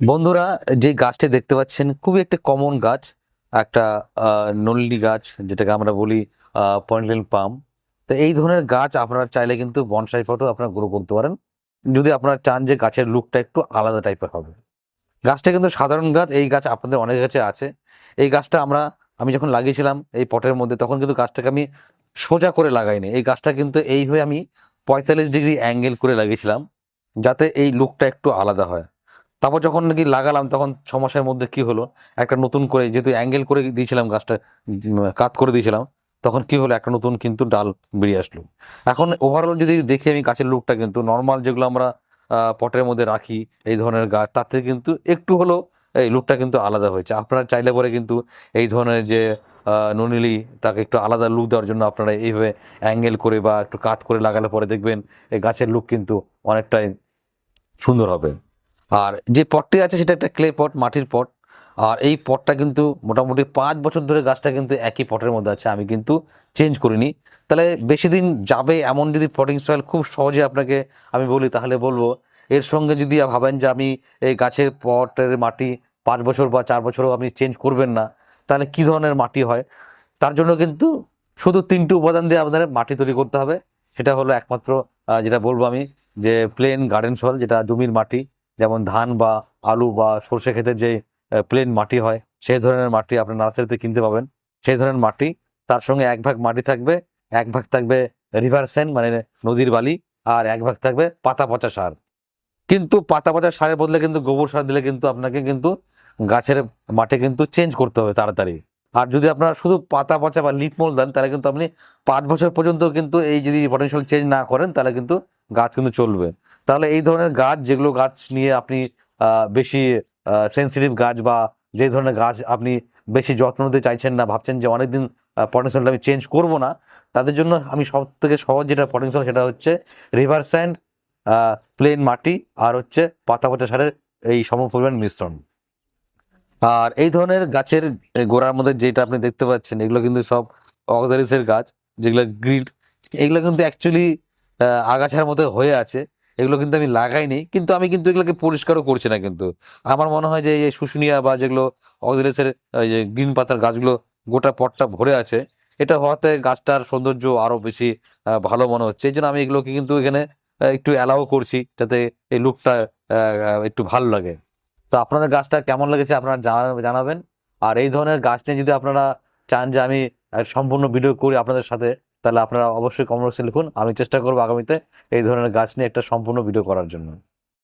বন্ধুরা, যে গাছটি দেখতে পাচ্ছেন, খুবই একটা কমন গাছ, একটা নল্লি গাছ, যেটাকে আমরা বলি পয়েন্টলেন পাম। তো এই ধরনের গাছ আপনারা চাইলে কিন্তু বনসাই ফটো আপনারা গ্রো করতে পারেন। যদি আপনারা চান যে গাছের লুকটা একটু আলাদা টাইপের হবে। গাছটা কিন্তু সাধারণ গাছ, এই গাছ আপনাদের অনেক কাছে আছে। এই গাছটা আমরা, আমি যখন লাগিয়েছিলাম এই পটের মধ্যে, তখন কিন্তু গাছটাকে আমি সোজা করে লাগাইনি। এই গাছটা কিন্তু এইভাবে আমি পঁয়তাল্লিশ ডিগ্রি অ্যাঙ্গেল করে লাগিয়েছিলাম, যাতে এই লুকটা একটু আলাদা হয়। তারপর যখন নাকি লাগালাম, তখন ছ মাসের মধ্যে কি হলো? একটা নতুন করে যেহেতু অ্যাঙ্গেল করে দিয়েছিলাম গাছটা কাত করে দিয়েছিলাম, তখন কি হলো? একটা নতুন কিন্তু ডাল বেরিয়ে আসলো। এখন ওভারঅল যদি দেখি আমি গাছের লুকটা কিন্তু নর্মাল যেগুলো আমরা পটের মধ্যে রাখি, এই ধরনের গাছ থেকে কিন্তু একটু হলো এই লুকটা কিন্তু আলাদা হয়েছে। আপনারা চাইলে পরে কিন্তু এই ধরনের যে ননিলি, তাকে একটু আলাদা লুক দেওয়ার জন্য আপনারা এইভাবে অ্যাঙ্গেল করে বা একটু কাত করে লাগালে পরে দেখবেন এই গাছের লুক কিন্তু অনেকটাই সুন্দর হবে। আর যে পটটি আছে সেটা একটা ক্লে পট মাটির পট আর এই পটটা কিন্তু মোটামুটি পাঁচ বছর ধরে গাছটা কিন্তু একই পটের মধ্যে আছে, আমি কিন্তু চেঞ্জ করিনি। তাহলে বেশি দিন যাবে এমন যদি পটিং সয়েল খুব সহজে আপনাকে আমি বলি, তাহলে বলব, এর সঙ্গে যদি ভাবেন যে আমি এই গাছের পটের মাটি পাঁচ বছর বা চার বছরও আপনি চেঞ্জ করবেন না, তাহলে কি ধরনের মাটি হয়? তার জন্য কিন্তু শুধু তিনটি উপাদান দিয়ে আপনাদের মাটি তৈরি করতে হবে। সেটা হলো একমাত্র যেটা বলব আমি, যে প্লেন গার্ডেন সয়েল যেটা জমির মাটি। যেমন ধান বা আলু বা সর্ষে ক্ষেতের যে প্লেন মাটি হয়, সেই ধরনের মাটি আপনার নার্সারিতে কিনতে পাবেন। সেই ধরনের মাটি, তার সঙ্গে এক ভাগ মাটি থাকবে, এক ভাগ থাকবে রিভার সেন মানে নদীর বালি, আর এক ভাগ থাকবে পাতা পচা সার। কিন্তু পাতা পচা সারের বদলে কিন্তু গোবর সার দিলে কিন্তু আপনাকে কিন্তু গাছের মাটি কিন্তু চেঞ্জ করতে হবে তাড়াতাড়ি। আর যদি আপনারা শুধু পাতা পচা বা লিপ মোল দেন, তাহলে কিন্তু আপনি পাঁচ বছর পর্যন্ত কিন্তু এই যদি পটেনশিয়াল চেঞ্জ না করেন, তাহলে কিন্তু গাছ কিন্তু চলবে। তাহলে এই ধরনের গাছ, যেগুলো গাছ নিয়ে আপনি বেশি সেন্সিটিভ গাছ বা যে ধরনের গাছ আপনি বেশি যত্ন নিতে চাইছেন না, ভাবছেন যে অনেকদিন পটেনশিয়ালটা আমি চেঞ্জ করব না, তাদের জন্য আমি সব থেকে সহজ যেটা পটেনশিয়াল সেটা হচ্ছে রিভার স্যান্ড প্লেন মাটি আর হচ্ছে পাতা পচা সারের এই সম পরিমাণ মিশ্রণ। আর এই ধরনের গাছের গোড়ার মধ্যে যেটা আপনি দেখতে পাচ্ছেন, এগুলো কিন্তু সব অক্সারিসের গাছ, যেগুলো গ্রিড এগুলো কিন্তু অ্যাকচুয়ালি আগাছার মতো হয়ে আছে। এগুলো কিন্তু আমি লাগাইনি, কিন্তু আমি কিন্তু এগুলোকে পরিষ্কারও করছি না কিন্তু। আমার মনে হয় যে এই শুশুনিয়া বা যেগুলো অক্সারিসের যে গ্রিন পাতার গাছগুলো গোটা পটটা ভরে আছে, এটা হওয়াতে গাছটার সৌন্দর্য আরও বেশি ভালো মনে হচ্ছে। এই জন্য আমি এগুলোকে কিন্তু এখানে একটু অ্যালাউ করছি যাতে এই লুকটা একটু ভালো লাগে। তো আপনাদের গাছটা কেমন লেগেছে আপনারা জানা- জানাবেন। আর এই ধরনের গাছ নিয়ে যদি আপনারা চান যে আমি সম্পূর্ণ ভিডিও করি আপনাদের সাথে তাহলে আপনারা অবশ্যই কমেন্ট বক্সে লিখুন। আমি চেষ্টা করব আগামীতে এই ধরনের গাছ নিয়ে একটা সম্পূর্ণ ভিডিও করার জন্য।